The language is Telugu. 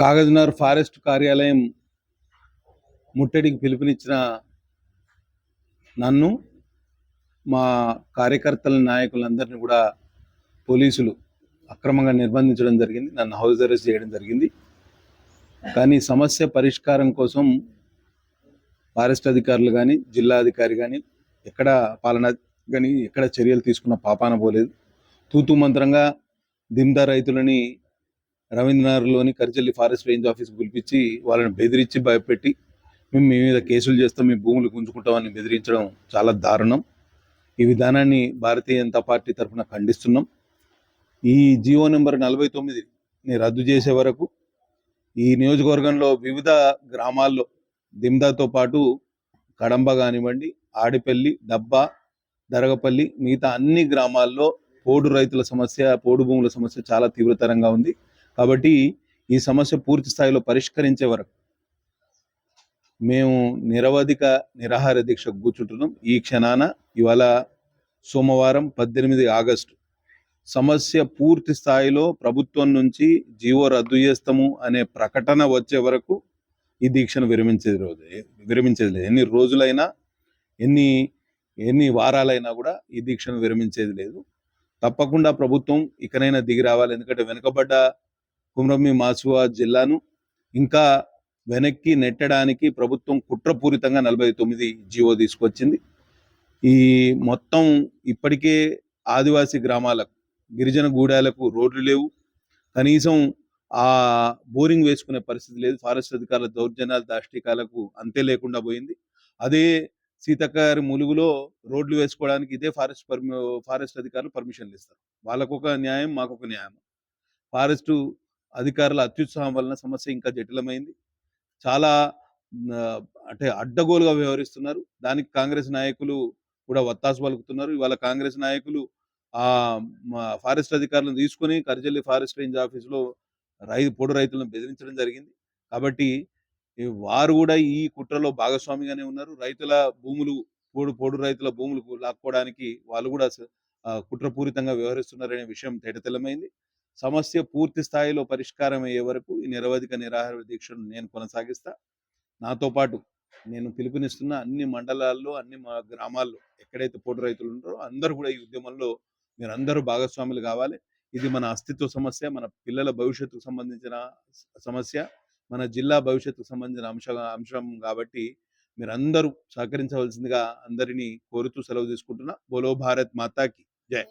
కాగజ్నగర్ ఫారెస్ట్ కార్యాలయం ముట్టడికి పిలుపునిచ్చిన నన్ను మా కార్యకర్తల నాయకులందరినీ కూడా పోలీసులు అక్రమంగా నిర్బంధించడం జరిగింది. నన్ను హౌస్ అరెస్ట్ చేయడం జరిగింది. కానీ సమస్య పరిష్కారం కోసం ఫారెస్ట్ అధికారులు కానీ జిల్లా అధికారి కానీ ఎక్కడ పాలన కానీ ఎక్కడ చర్యలు తీసుకున్న పాపాన పోలేదు. తూతు మంత్రంగా దిమ్దా రైతులని రవీంద్రనగర్లోని కర్జల్లి ఫారెస్ట్ రేంజ్ ఆఫీస్కి పిలిపించి వాళ్ళని బెదిరించి భయపెట్టి మేము మీ మీద కేసులు చేస్తాం మీ భూములు గుంజుకుంటామని బెదిరించడం చాలా దారుణం. ఈ విధానాన్ని భారతీయ జనతా పార్టీ తరఫున ఖండిస్తున్నాం. ఈ జియో నెంబర్ నలభై తొమ్మిదిని రద్దు చేసే వరకు ఈ నియోజకవర్గంలో వివిధ గ్రామాల్లో దిమ్దాతో పాటు కడంబ కానివ్వండి ఆడిపల్లి డబ్బా దరగపల్లి మిగతా అన్ని గ్రామాల్లో పోడు రైతుల సమస్య పోడు భూముల సమస్య చాలా తీవ్రతరంగా ఉంది. కాబట్టి ఈ సమస్య పూర్తి స్థాయిలో పరిష్కరించే వరకు మేము నిరవధిక నిరాహార దీక్ష కూర్చుంటున్నాం. ఈ క్షణాన ఇవాళ సోమవారం పద్దెనిమిది ఆగస్టు. సమస్య పూర్తి స్థాయిలో ప్రభుత్వం నుంచి జీవో రద్దు చేస్తాము అనే ప్రకటన వచ్చే వరకు ఈ దీక్షను విరమించేది రోజు విరమించేది లేదు. ఎన్ని రోజులైనా ఎన్ని ఎన్ని వారాలైనా కూడా ఈ దీక్షను విరమించేది లేదు. తప్పకుండా ప్రభుత్వం ఇకనైనా దిగి రావాలి. ఎందుకంటే వెనుకబడ్డ కుమ్రమ్మి మాసువా జిల్లాను ఇంకా వెనక్కి నెట్టడానికి ప్రభుత్వం కుట్రపూరితంగా నలభై తొమ్మిది జీవో తీసుకొచ్చింది. ఈ మొత్తం ఇప్పటికే ఆదివాసీ గ్రామాలకు గిరిజన గూడాలకు రోడ్లు లేవు. కనీసం ఆ బోరింగ్ వేసుకునే పరిస్థితి లేదు. ఫారెస్ట్ అధికారుల దౌర్జన్యాల దాష్టికాలకు అంతే లేకుండా పోయింది. అదే సీతకారి ములుగులో రోడ్లు వేసుకోవడానికి ఇదే ఫారెస్ట్ పర్మి ఫారెస్ట్ అధికారులు పర్మిషన్లు ఇస్తారు. వాళ్ళకు ఒక న్యాయం మాకు ఒక న్యాయం. ఫారెస్ట్ అధికారుల అత్యుత్సాహం వలన సమస్య ఇంకా జటిలమైంది. చాలా అంటే అడ్డగోలుగా వ్యవహరిస్తున్నారు. దానికి కాంగ్రెస్ నాయకులు కూడా వత్తాసు పలుకుతున్నారు. ఇవాళ కాంగ్రెస్ నాయకులు ఆ ఫారెస్ట్ అధికారులను తీసుకొని కర్జల్లి ఫారెస్ట్ రేంజ్ ఆఫీసులో రైతు పొడు రైతులను బెదిరించడం జరిగింది. కాబట్టి వారు కూడా ఈ కుట్రలో భాగస్వామిగానే ఉన్నారు. రైతుల భూములు పోడు పోడు రైతుల భూములు లాక్కోవడానికి వాళ్ళు కూడా కుట్రపూరితంగా వ్యవహరిస్తున్నారనే విషయం తేటతెల్లమైంది సమస్య పూర్తి స్థాయిలో పరిష్కారం అయ్యే వరకు ఈ నిరవధిక నిరాహార దీక్షను నేను కొనసాగిస్తా. నాతో పాటు నేను పిలుపునిస్తున్న అన్ని మండలాల్లో అన్ని మా గ్రామాల్లో ఎక్కడైతే పోటు రైతులు ఉంటారో అందరూ కూడా ఈ ఉద్యమంలో మీరు అందరూ భాగస్వాములు కావాలి. ఇది మన అస్తిత్వ సమస్య మన పిల్లల భవిష్యత్తుకు సంబంధించిన సమస్య. మన జిల్లా భవిష్యత్తుకు సంబంధించిన అంశ అంశం కాబట్టి మీరందరూ సహకరించవలసిందిగా అందరినీ కోరుతూ సెలవు తీసుకుంటున్నా. బోలో భారత్ మాతాకి. జై.